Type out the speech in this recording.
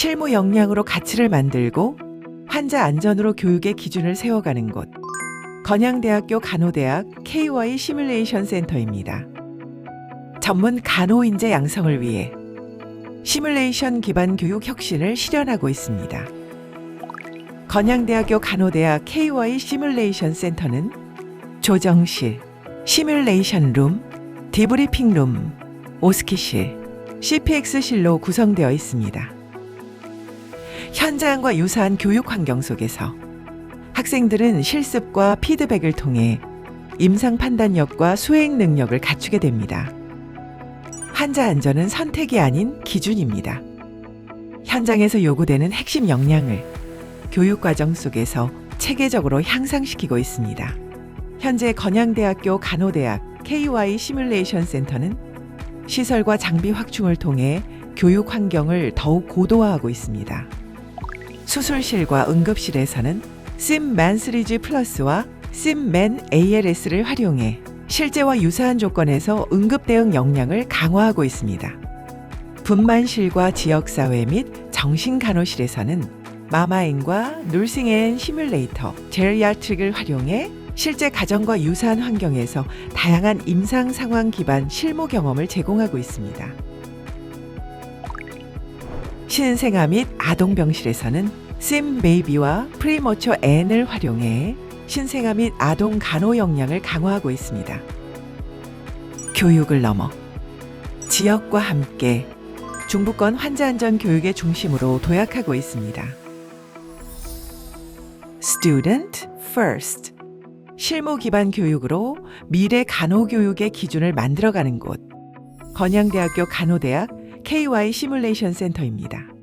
실무 역량으로 가치를 만들고 환자 안전으로 교육의 기준을 세워가는 곳. 건양대학교 간호대학 KY 시뮬레이션 센터입니다. 전문 간호 인재 양성을 위해 시뮬레이션 기반 교육 혁신을 실현하고 있습니다. 건양대학교 간호대학 KY 시뮬레이션 센터는 조정실, 시뮬레이션 룸, 디브리핑 룸, 오스키실, CPX실로 구성되어 있습니다. 현장과 유사한 교육 환경 속에서 학생들은 실습과 피드백을 통해 임상 판단력과 수행 능력을 갖추게 됩니다. 환자 안전은 선택이 아닌 기준입니다. 현장에서 요구되는 핵심 역량을 교육 과정 속에서 체계적으로 향상시키고 있습니다. 현재 건양대학교 간호대학 KY 시뮬레이션 센터는 시설과 장비 확충을 통해 교육 환경을 더욱 고도화하고 있습니다. 수술실과 응급실에서는 심맨 시리즈 플러스와 심맨 ALS를 활용해 실제와 유사한 조건에서 응급 대응 역량을 강화하고 있습니다. 분만실과 지역사회 및 정신간호실에서는 마마인과 눌싱앤 시뮬레이터, 제리아트릭을 활용해 실제 가정과 유사한 환경에서 다양한 임상 상황 기반 실무 경험을 제공하고 있습니다. 신생아 및 아동병실에서는 심 베이비와 프리머처 N을 활용해 신생아 및 아동 간호 역량을 강화하고 있습니다. 교육을 넘어 지역과 함께 중부권 환자 안전 교육의 중심으로 도약하고 있습니다. Student First 실무 기반 교육으로 미래 간호 교육의 기준을 만들어가는 곳 건양대학교 간호대학 KY 시뮬레이션 센터입니다.